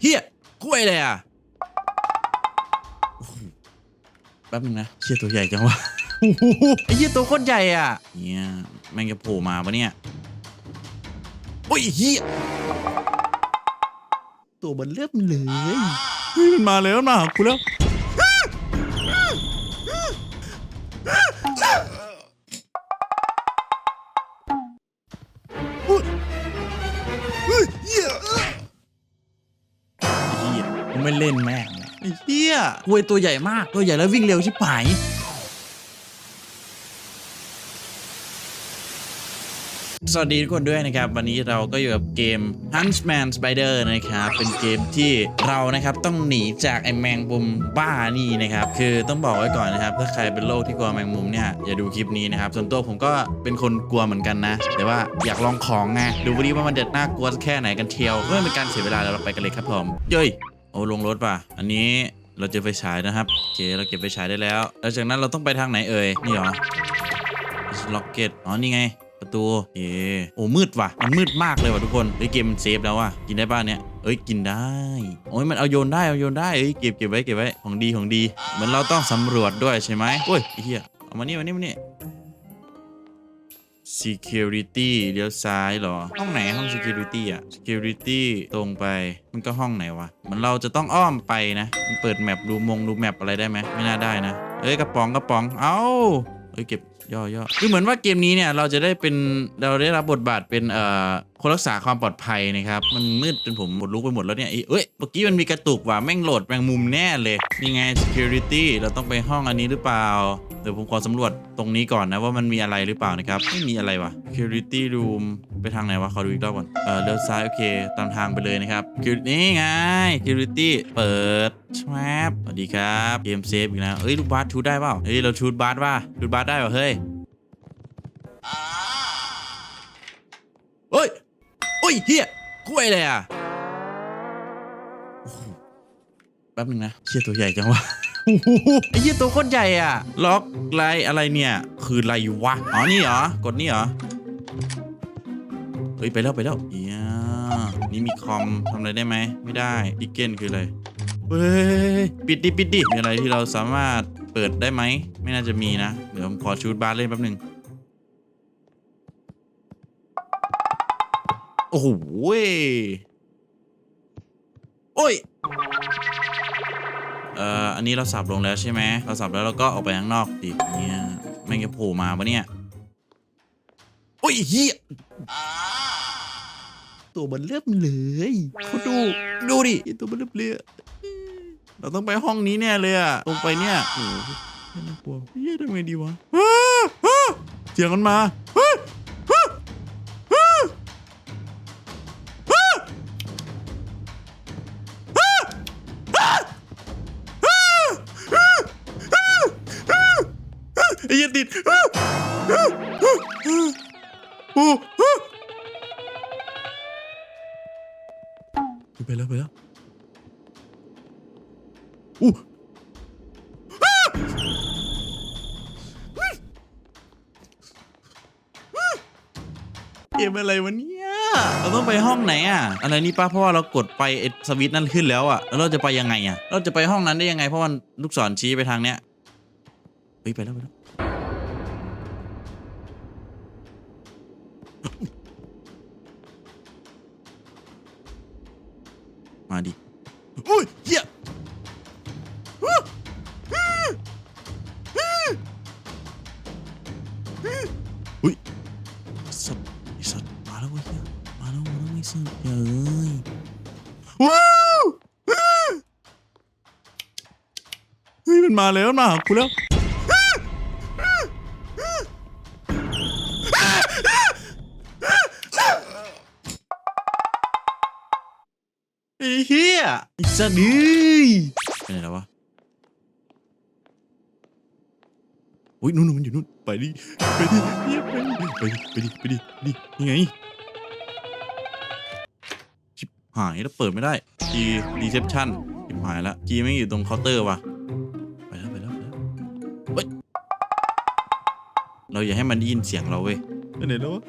เฮียกล้วยเลยอะแป๊บนึงนะเฮียตัวใหญ่จังวะอ้โหไอ้เฮียตัวโคตรใหญ่อะเนี่ยแม่งจะโผล่มาปะเนี่ยโอ้ยเฮียตัวมันเริ่มเลยเฮ้ยมันมาแล้วมันมาหากูแล้ว เล่นแม่งเลยไอ้เฮียกล้วยตัวใหญ่มากตัวใหญ่แล้ววิ่งเร็วชิบหายสวัสดีทุกคนด้วยนะครับ วันนี้เราก็อยู่กับเกม Huntsman Spider นะครับ เป็นเกมที่เรานะครับต้องหนีจากไอ้แมงมุมบ้านี่นะครับ คือต้องบอกไว้ก่อนนะครับ ถ้าใครเป็นโรคที่กลัวแมงมุมเนี่ยอย่าดูคลิปนี้นะครับ ส่วนตัวผมก็เป็นคนกลัวเหมือนกันนะ แต่ว่าอยากลองของไงดูวันนี้ว่ามันจะน่ากลัวแค่ไหนกันเทียวเพื่อไม่เป็นการเสียเวลาเราไปกันเลยครับผมเย้ย โอ้ลงรถป่ะ อันนี้เราเจอไฟฉายนะครับโอเคเราเก็บไฟฉายได้แล้วแล้วจากนั้นเราต้องไปทางไหนเอ่ยนี่เหรอล็อกเก็ตอ๋อนี่ไงประตูเอโอ้มืดว่ะ มันมืดมากเลยว่ะทุกคนเฮ้ยเกมเซฟแล้วว่ะกินได้ป่ะเนี่ยเอ้ยกินได้โอ้ยมันเอาโยนได้เอาโยนได้เอ้ยเก็บเก็บไว้เก็บไว้ของดีของดีเหมือนเราต้องสำรวจด้วยใช่ไหมโอ้ยไอ้เหี้ยเอามานี่มานี่มานี่ security เลี้ยวซ้ายเหรอ ห้องไหนห้อง security อะ security ตรงไปมันก็ห้องไหนวะ มันเราจะต้องอ้อมไปนะ มันเปิดแมปดูมงดูแมปอะไรได้ไหมไม่น่าได้นะ เอ้ยกระป๋องกระป๋อง เอ้าเอ้ยเก็บย่อย่อคือเหมือนว่าเกมนี้เนี่ยเราจะได้เป็นเราได้รับบทบาทเป็นเอ่อคนรักษาความปลอดภัยนะครับ มันมืดจนผมหมดลุกไปหมดแล้วเนี่ยเอ้ยเมื่อกี้มันมีกระตุกว่ะแม่งโหลดแมงมุมแน่เลย นี่ไง security เราต้องไปห้องอันนี้หรือเปล่า เดี๋ยวผมขอสำรวจตรงนี้ก่อนนะว่ามันมีอะไรหรือเปล่านะครับ ไม่มีอะไรวะ security room ไปทางไหนวะขอดูอีกรอบก่อน เออเลี้ยวซ้าย โอเค ตามทางไปเลยนะครับ Security นี่ไง security เปิดชวบสวัสดีครับเกมเซฟอีกแล้วเอ้ยลูกบาสชูดได้เปล่าเฮ้ยเราชูดบาสป่ะชูดบาสได้ป่ะเฮ้ยเฮ้ยโอ้ยเฮียกล้วยเลยอะแป๊บนึงนะเชี่ยตัวใหญ่จังวะ โอ้โหไอ้เหี้ยตัวโคตรใหญ่อะ ล็อกไลอะไรเนี่ย คืออะไรวะ อ๋อ นี่เหรอ กดนี่เหรอ เฮ้ย ไปแล้วไปแล้วเอียนี่มีคอมทำอะไรได้ไหม ไม่ได้พิเกนคืออะไร เฮ้ย ปิดดิปิดดิมีอะไรที่เราสามารถเปิดได้ไหม ไม่น่าจะมีนะ เดี๋ยวผมขอชูดบาสเล่นแป๊บนึงโอ้โหเว้ยโอ้ย เอ่ออันนี้เราสับลงแล้วใช่ไหมเราสับแล้วเราก็ออกไปข้างนอกดิเนี่ยแม่งจะโผล่มาปะเนี่ยโอ้ยเฮียตัวมันเริ่มเลยเขาดูดูดิตัวมันเริ่มเลยเราต้องไปห้องนี้แน่เลยอะตรงไปเนี่ยโอ้โหน่ากลัวเฮียทำไงดีวะเสียงมันมา อ้เหี้ยติดโอ้ไปแล้วไปแล้วอู้เกมอะไรวะเนี่ยเราต้องไปห้องไหนอะ อะไรนี่ป้าเพราะว่าเรากดไปไอ้สวิตช์นั่นขึ้นแล้วอะแล้วเราจะไปยังไงอะ เราจะไปห้องนั้นได้ยังไงเพราะมันลูกศรชี้ไปทางเนี้ยเฮ้ยไปแล้วไปแล้ว อุ้ยเหี้ยอุ้ยสัตว์ไอ้สัตว์มาแล้วเว้ยมาแล้วมาแล้วไอ้สัตว์เฮ้ยว้าวเฮ้ยมันมาแล้วมันมาหากูแล้ว ไอ้เหี้ยไอ้สัตว์นี่ไปไหนแล้ววะอุ้ยนู่นนู่นมันอยู่นู่นไปดิไปดิเหี้ยไปดิไปดิไปดิไปดิไปดิยังไงชิบหายแล้วเปิดไม่ได้จีรีเซพชันชิบหายแล้วจีไม่งอยู่ตรงเคาน์เตอร์ว่ะไปแล้วไปแล้วไปแล้วเฮ้ยเราอย่าให้มันได้ยินเสียงเราเว้ยไปไหนแล้ววะ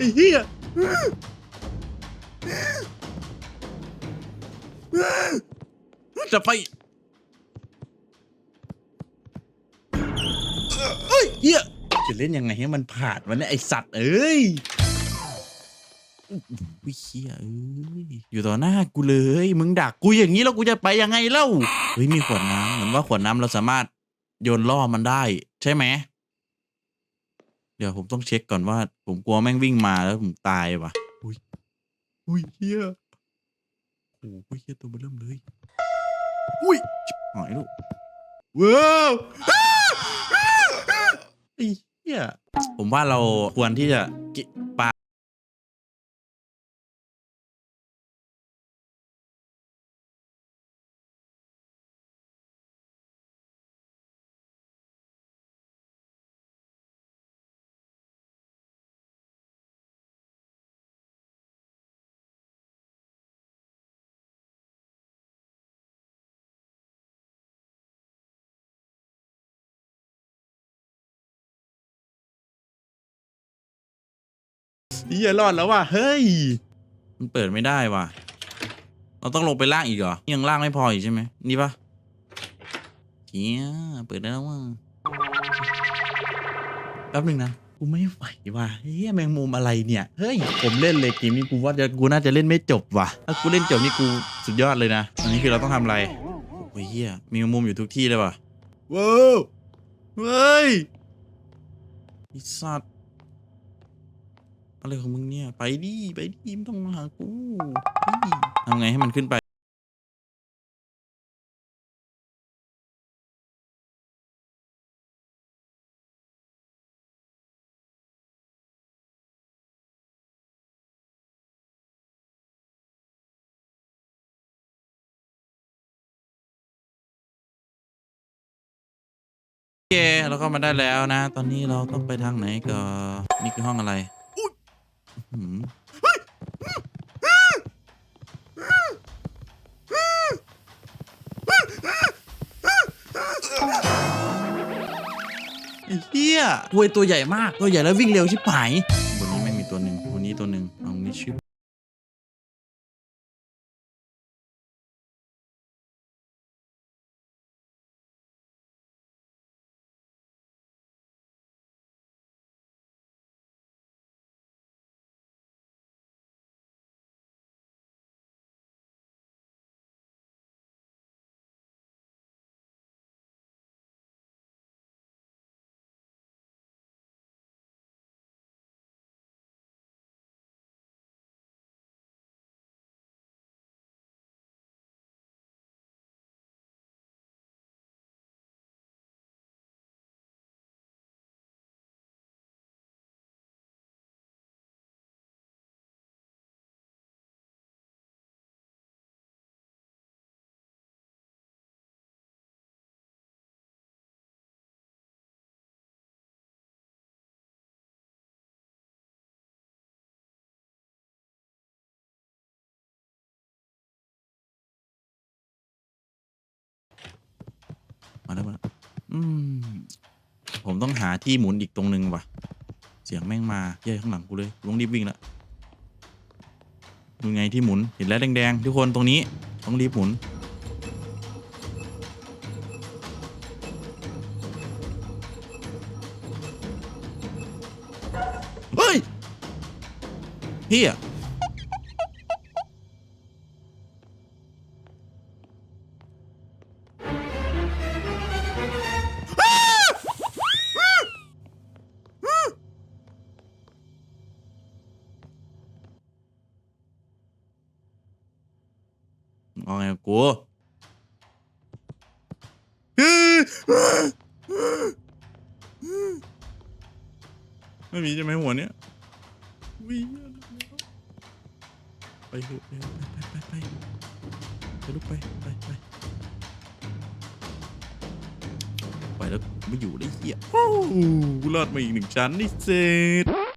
อ้เหี้ยจะไปเอ้ยเหี้ยจะเล่นยังไงให้มันผ่านวะเนี่ยไอสัตว์เอ้ยวิเฮียเอ้ยอยู่ต่อหน้ากูเลย มึงดักกูอย่างนี้แล้วกูจะไปยังไงเล่า เฮ้ยมีขวดน้ำเหมือนว่าขวดน้ำเราสามารถโยนล่อมันได้ ใช่ไหม เดี๋ยวผมต้องเช็คก่อนว่า ผมกลัวแม่งวิ่งมาแล้วผมตายว่ะ อุ้ย อุ้ยเฮียโอ้ยเฮียตัวเบอเริ่มเลย อุ้ยชิบหายลูกว้าวไอ้เฮียผมว่าเราควรที่จะกิปา เฮียรอดแล้วว่ะเฮ้ย มันเปิดไม่ได้ว่ะ เราต้องลงไปล่างอีกเหรอ ยังล่างไม่พออีกใช่ไหมนี่ปะเฮียเปิดได้แล้วว่ะแป๊บหนึ่งนะกูไม่ไหวว่ะเฮียแมงมุมอะไรเนี่ย เฮ้ย ผมเล่นเลยเกมนี้กูว่าจะกูน่าจะเล่นไม่จบว่ะ ถ้ากูเล่นจบนี่กูสุดยอดเลยนะ อันนี้คือเราต้องทำอะไร โอ้ยเฮียมีแมงมุมอยู่ทุกที่เลยว่ะว้าวเฮ้ยไอสัตว์ อะไรของมึงเนี่ย ไปดิไปดิไม่ต้องมาหากูเฮ้ยทำไงให้มันขึ้นไปโอเคเราก็มาได้แล้วนะ ตอนนี้เราต้องไปทางไหนก็นี่คือห้องอะไร หือไอ้เหี้ยเวยตัวใหญ่มาก ตัวใหญ่แล้ววิ่งเร็วชิบหาย มาแล้วมาแล้วอืม ผมต้องหาที่หมุนอีกตรงนึงว่ะ เสียงแม่งมาเย้ยข้างหลังกูเลยต้องรีบวิ่งละดูไงที่หมุนเห็นแล้วแดงๆทุกคนตรงนี้ต้องรีบหมุนเฮ้ยเฮีย กับกูไม่มีใช่ไหมหัวเนี้ยวิไปไปไปไปไปไปลุกไปไปไปไปแล้วไม่อยู่ได้เหี้ยโอ้โหกูรอดมาอีกหนึ่งชั้นนี่เสร็จ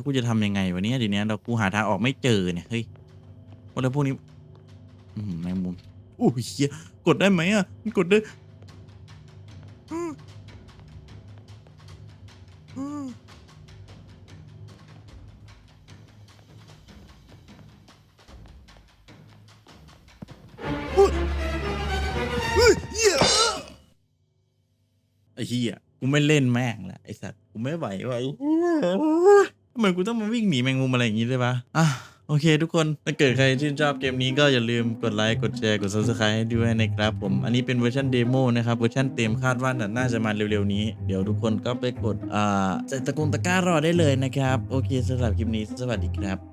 แล้วกูจะทำยังไงวะเนี่ยทีเนี้ยเรากูหาทางออกไม่เจอเนี่ยเฮ้ยว่าแล้วพวกนี้อืมแมงมุมโอ้ยเฮียกดได้ไหมอะมันกดได้อืมอืมโอ้เฮ้ยเฮียไอ้เหี้ยกูไม่เล่นแม่งละไอ้สัตว์กูไม่ไหวว่ะไอ เหมือนกูต้องมาวิ่งหนีแมงมุมอะไรอย่างงี้ด้วยวะอะโอเคทุกคนถ้าเกิดใครชื่นชอบเกมนี้ก็อย่าลืมกดไลค์กดแชร์กด subscribe ให้ด้วยนะครับผม อันนี้เป็นเวอร์ชันเดโมนะครับ เวอร์ชันเต็มคาดว่าน่าจะมาเร็วๆนี้ เดี๋ยวทุกคนก็ไปกดอ่าใส่ตะกงตะกร้ารอได้เลยนะครับ โอเคสำหรับคลิปนี้สวัสดีครับ